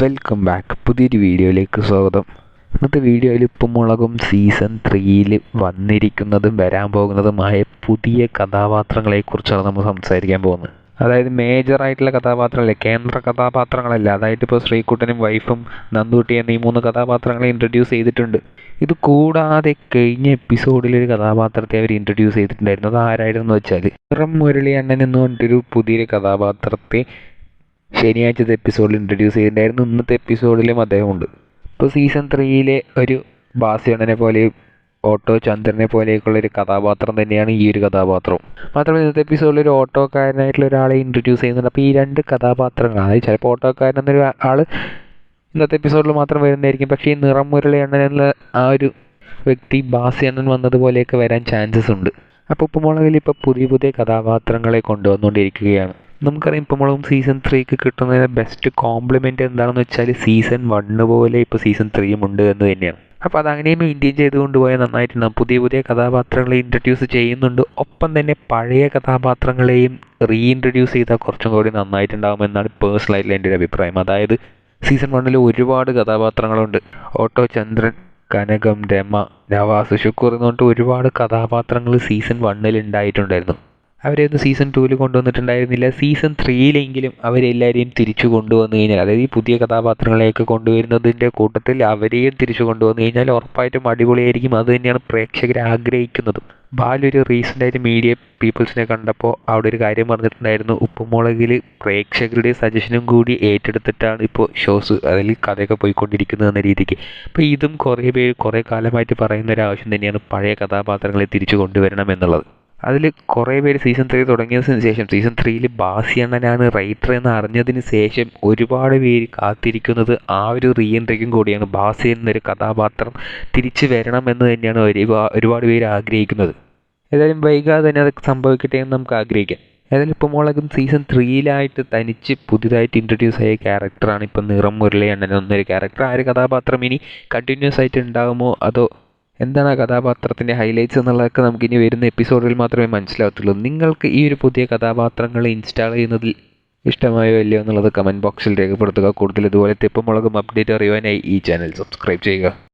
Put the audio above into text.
Welcome back. പുതിയൊരു വീഡിയോയിലേക്ക് സ്വാഗതം. ഇന്നത്തെ വീഡിയോയിൽ ഉപ്പുമുളകും സീസൺ ത്രീയിൽ വന്നിരിക്കുന്നതും വരാൻ പോകുന്നതുമായ പുതിയ കഥാപാത്രങ്ങളെക്കുറിച്ചാണ് നമ്മൾ സംസാരിക്കാൻ പോകുന്നത്. അതായത് മേജർ ആയിട്ടുള്ള കേന്ദ്ര കഥാപാത്രങ്ങളല്ല? അതായത് ഇപ്പോൾ ശ്രീകുട്ടനും വൈഫും നന്ദൂട്ടി എന്നീ മൂന്ന് കഥാപാത്രങ്ങളെ ഇൻട്രൊഡ്യൂസ് ചെയ്തിട്ടുണ്ട്. ഇത് കൂടാതെ കഴിഞ്ഞ എപ്പിസോഡിൽ ഒരു കഥാപാത്രത്തെ അവർ ഇൻട്രൊഡ്യൂസ് ചെയ്തിട്ടുണ്ടായിരുന്നു. അത് ആരായിരുന്നു വെച്ചാൽ നിറം മുരളി അണ്ണൻ എന്ന് പറഞ്ഞിട്ടൊരു പുതിയൊരു കഥാപാത്രത്തെ ശനിയാഴ്ചത്തെ എപ്പിസോഡിൽ ഇൻട്രൊഡ്യൂസ് ചെയ്തിട്ടുണ്ടായിരുന്നു. ഇന്നത്തെ എപ്പിസോഡിലും അദ്ദേഹമുണ്ട്. ഇപ്പോൾ സീസൺ ത്രീയിലെ ഒരു ബാസിയണ്ണനെ പോലെ ഓട്ടോ ചന്ദ്രനെ പോലെയൊക്കെയുള്ള ഒരു കഥാപാത്രം തന്നെയാണ് ഈ ഒരു കഥാപാത്രവും മാത്രമല്ല ഇന്നത്തെ എപ്പിസോഡിൽ ഒരു ഓട്ടോക്കാരനായിട്ടുള്ള ഒരാളെ ഇൻട്രൊഡ്യൂസ് ചെയ്യുന്നുണ്ട്. അപ്പോൾ ഈ രണ്ട് കഥാപാത്രങ്ങൾ അതായത് ചിലപ്പോൾ ഓട്ടോക്കാരൻ എന്നൊരു ആൾ ഇന്നത്തെ എപ്പിസോഡിൽ മാത്രം വരുന്നതായിരിക്കും. പക്ഷേ ഈ നിറം മുരളി അണ്ണൻ എന്നുള്ള ആ ഒരു വ്യക്തി ബാസി അണ്ണൻ വന്നതുപോലെയൊക്കെ വരാൻ ചാൻസസ് ഉണ്ട്. അപ്പോൾ ഉപ്പുമുളകിൽ ഇപ്പോൾ പുതിയ പുതിയ കഥാപാത്രങ്ങളെ കൊണ്ടുവന്നുകൊണ്ടിരിക്കുകയാണ്. നമുക്കറിയാം ഇപ്പോൾ മുളകും സീസൺ ത്രീക്ക് കിട്ടുന്നതിന് ബെസ്റ്റ് കോംപ്ലിമെന്റ് എന്താണെന്ന് വെച്ചാൽ സീസൺ വണ്ണ് പോലെ ഇപ്പോൾ സീസൺ ത്രീയും ഉണ്ട് എന്ന് തന്നെയാണ്. അപ്പോൾ അത് അങ്ങനെയും മെയിന്റെയിൻ ചെയ്ത് കൊണ്ടുപോയാൽ നന്നായിട്ടുണ്ടാകും പുതിയ പുതിയ കഥാപാത്രങ്ങളെ ഇൻട്രൊഡ്യൂസ് ചെയ്യുന്നുണ്ട്. ഒപ്പം തന്നെ പഴയ കഥാപാത്രങ്ങളെയും റീഇൻട്രൊഡ്യൂസ് ചെയ്താൽ കുറച്ചും കൂടി നന്നായിട്ടുണ്ടാകുമെന്നാണ് പേഴ്സണലായിട്ടുള്ള എന്റെ ഒരു അഭിപ്രായം. അതായത് സീസൺ വണ്ണിൽ ഒരുപാട് കഥാപാത്രങ്ങളുണ്ട്. ഓട്ടോ ചന്ദ്രൻ കനകം രമ നവാസ് ഷുക്കൂർ എന്ന് പറഞ്ഞിട്ട് ഒരുപാട് കഥാപാത്രങ്ങൾ സീസൺ വണ്ണിൽ ഉണ്ടായിട്ടുണ്ടായിരുന്നു. അവരെയൊന്നും സീസൺ ടൂവിൽ കൊണ്ടുവന്നിട്ടുണ്ടായിരുന്നില്ല. സീസൺ ത്രീയിലെങ്കിലും അവരെല്ലാവരെയും തിരിച്ചു കൊണ്ടുവന്നു കഴിഞ്ഞാൽ അതായത് ഈ പുതിയ കഥാപാത്രങ്ങളെയൊക്കെ കൊണ്ടുവരുന്നതിന്റെ കൂട്ടത്തിൽ അവരെയും തിരിച്ചു കൊണ്ടുവന്നു കഴിഞ്ഞാൽ ഉറപ്പായിട്ടും അടിപൊളിയായിരിക്കും. അത് തന്നെയാണ് പ്രേക്ഷകർ ആഗ്രഹിക്കുന്നതും. ബാലൊരു റീസെന്റായിട്ട് മീഡിയ പീപ്പിൾസിനെ കണ്ടപ്പോൾ അവിടെ ഒരു കാര്യം പറഞ്ഞിട്ടുണ്ടായിരുന്നു. ഉപ്പുമുളകിൽ പ്രേക്ഷകരുടെ സജഷനും കൂടി ഏറ്റെടുത്തിട്ടാണ് ഇപ്പോൾ ഷോസ് അതിൽ കഥയൊക്കെ പോയിക്കൊണ്ടിരിക്കുന്നത് എന്ന രീതിക്ക്. അപ്പോൾ ഇതും കുറേ പേര് കുറേ കാലമായിട്ട് പറയുന്ന ഒരു ആവശ്യം തന്നെയാണ് പഴയ കഥാപാത്രങ്ങളെ തിരിച്ചു കൊണ്ടുവരണം എന്നുള്ളത്. അതിൽ കുറേ പേര് സീസൺ ത്രീ തുടങ്ങിയതിന് ശേഷം സീസൺ ത്രീയിൽ ബാസി അണ്ണനാണ് റൈറ്റർ എന്ന് അറിഞ്ഞതിന് ശേഷം ഒരുപാട് പേര് കാത്തിരിക്കുന്നത് ആ ഒരു റീ എൻട്രിക്കും കൂടിയാണ്. ബാസി എന്നൊരു കഥാപാത്രം തിരിച്ചു വരണം എന്ന് തന്നെയാണ് ഒരുപാ ഒരുപാട് പേര് ആഗ്രഹിക്കുന്നത്. ഏതായാലും വൈകാതെ തന്നെ അത് സംഭവിക്കട്ടെ എന്ന് നമുക്ക് ആഗ്രഹിക്കാം. ഏതായാലും ഇപ്പോൾ മുളകും സീസൺ ത്രീയിലായിട്ട് തനിച്ച് പുതിയതായിട്ട് ഇൻട്രൊഡ്യൂസ് ആയ ക്യാരക്ടറാണ് ഇപ്പം നിറം മുരളി എന്നൊരു ക്യാരക്ടർ ആ ഒരു കഥാപാത്രം ഇനി കണ്ടിന്യൂസ് ആയിട്ട് ഉണ്ടാകുമോ അതോ എന്താണ് ആ കഥാപാത്രത്തിന്റെ ഹൈലൈറ്റ്സ് എന്നുള്ളതൊക്കെ നമുക്ക് ഇനി വരുന്ന എപ്പിസോഡിൽ മാത്രമേ മനസ്സിലാവത്തുള്ളൂ. നിങ്ങൾക്ക് ഈ ഒരു പുതിയ കഥാപാത്രങ്ങൾ ഇൻസ്റ്റാൾ ചെയ്യുന്നതിൽ ഇഷ്ടമായോ ഇല്ലയോ എന്നുള്ളത് കമന്റ് ബോക്സിൽ രേഖപ്പെടുത്തുക. കൂടുതൽ ഇതുപോലത്തെ ഇപ്പം മുളകും അപ്ഡേറ്റ് അറിയുവാനായി ഈ ചാനൽ സബ്സ്ക്രൈബ് ചെയ്യുക.